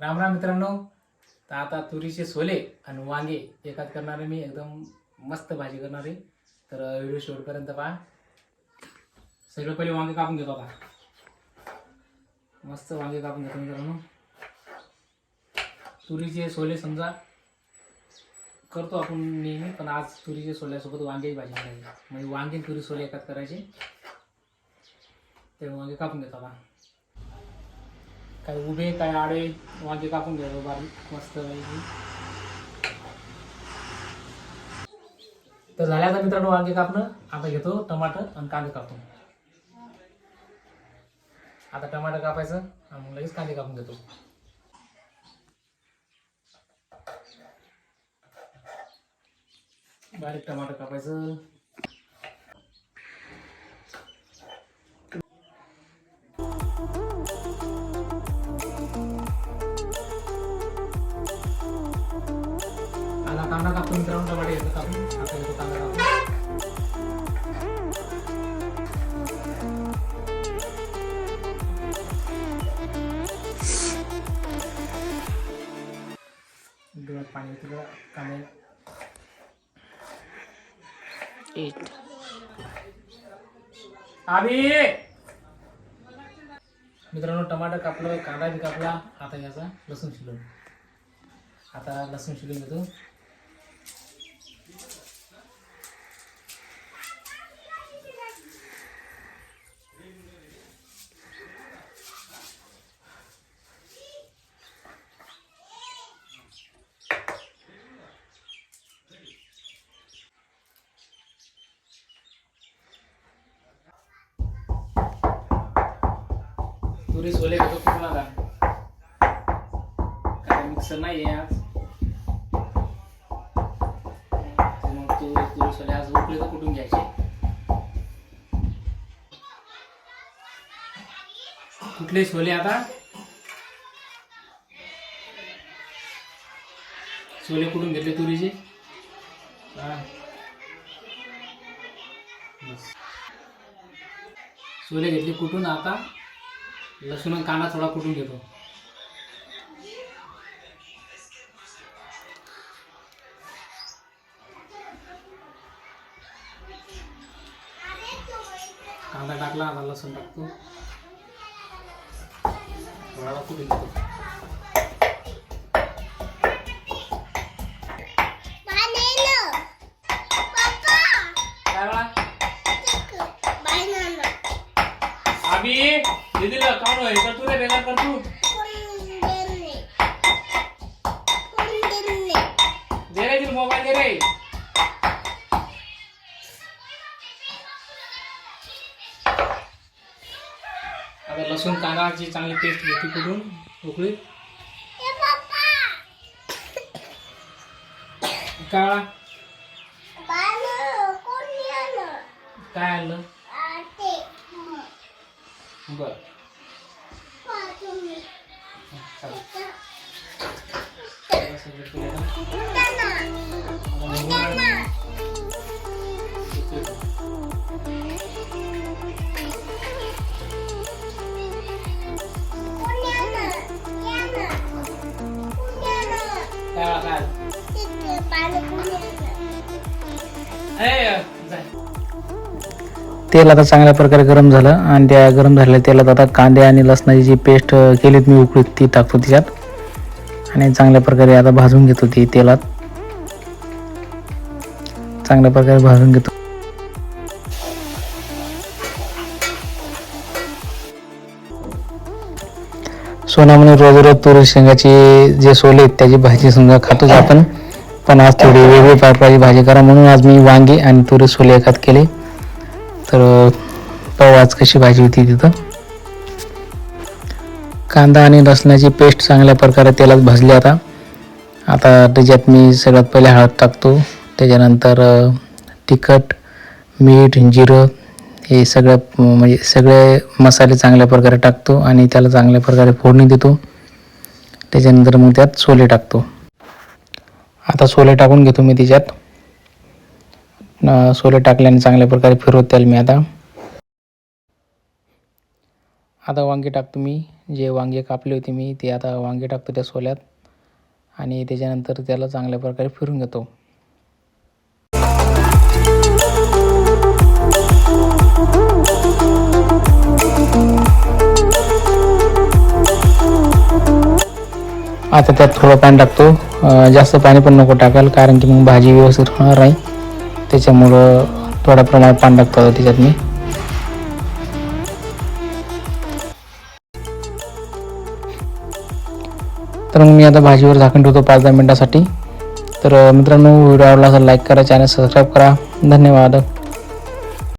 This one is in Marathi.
राम राम मित्रांनो. तर आता तुरीचे सोले आणि वांगे एकाच करणार आहे मी. एकदम मस्त भाजी करणार आहे. तर व्हिडिओ शेवटपर्यंत पहा. सगळं पहिले वांगे कापून घेतो आता. मस्त वांगे कापून घेतो मित्रांनो. तुरीचे सोले समजा करतो आपण नेहमी पण आज तुरीचे सोल्यासोबत वांग्याची भाजी करायची. म्हणजे वांगे तुरी सोले एकाच करायचे. ते वांगे कापून घेतो आता. काही उभे काय आडे वांगे कापून घ्यायचं बारीक मस्त तर झाल्या आता मित्रांनो वांगे कापणं. आता घेतो टमाटर आणि कांदे कापतो आता टमाटर कापायचं आणि मग लगेच कांदे कापून घेतो. बारीक टमाटर कापायचं. कांदा कापून मित्रांनो टमाटे घेतो कापून आता घेतो कांदा कापून डोळ्यात पाणी येतं कांदे एट मित्रांनो टमाटर कापलं कांदा बी कापला आता घ्यायचा लसूण शिलून आता लसूण शिलून घेतो. तुरी सोले घेतो कोणाला आता काय मिक्सर नाही आहे आज मग तू तुरी सोले आज उकळे तर कुठून घ्यायचे? कुठले सोले आता? छोले कुठून घेतले तुरीचे? हा. घेतले कुठून आता? लसूण आणि कांदा थोडा कुटून घेतो. कांदा टाकला आता लसूण टाकतो. थोडा कुटून घेतो. दीदीला काऊन हे तर तू रे बेकार कर तू? दे रे तिला मोबाईल दे रे. आता लसूण कांदाची चांगली पेस्ट घेतली कुठून? उकळीत काळा. काय आणलं? बर. चालेल सगळं केलं तेल आता चांगल्या प्रकारे गरम झालं. आणि त्या गरम झालेल्या तेलात आता कांदे आणि लसणाची जी पेस्ट केलीत मी उकळीत ती टाकतो तिच्यात आणि चांगल्या प्रकारे आता भाजून घेतो ती तेलात. चांगल्या प्रकारे भाजून घेतो. सोनामणी रोज रोज तुरी शेंगाची जे सोले आहेत त्याची भाजी समजा खातोच आपण. पण आज थोडी वेगळी प्रकारची भाजी करा म्हणून आज मी वांगी आणि तुरी सोले एकात केले. तर पवाच आज कशी भाजी होती तिथं? कांदा आणि लसणाची पेस्ट चांगल्या प्रकारे तेलात भाजली आता. आता त्याच्यात मी सगळ्यात पहिले हळद टाकतो. त्याच्यानंतर तिखट मीठ जिरं हे सगळं म्हणजे सगळे मसाले चांगल्या प्रकारे टाकतो आणि त्याला चांगल्या प्रकारे फोडणी देतो. त्याच्यानंतर मग त्यात सोले टाकतो. आता सोले टाकून घेतो मी त्याच्यात. सोले टाकल्याने चांगल्या प्रकारे फिरवत त्याला मी आता. आता वांगे टाकतो मी. जे वांगे कापले होते मी ते आता वांगे टाकतो त्या सोल्यात. आणि त्याच्यानंतर त्याला चांगल्या प्रकारे फिरून घेतो. आता त्यात थोडं पाणी टाकतो. जास्त पाणी पण नको टाकायला कारण की मग भाजी व्यवस्थित होणार नाही. त्याच्यामुळं थोड्या प्रमाणात पाणी टाकतो त्याच्यात मी. तर मग मी आता भाजीवर झाकण ठेवतो पाच दहा मिनटासाठी. तर मित्रांनो व्हिडिओ आवडला असेल लाईक करा चॅनल सबस्क्राईब करा. धन्यवाद.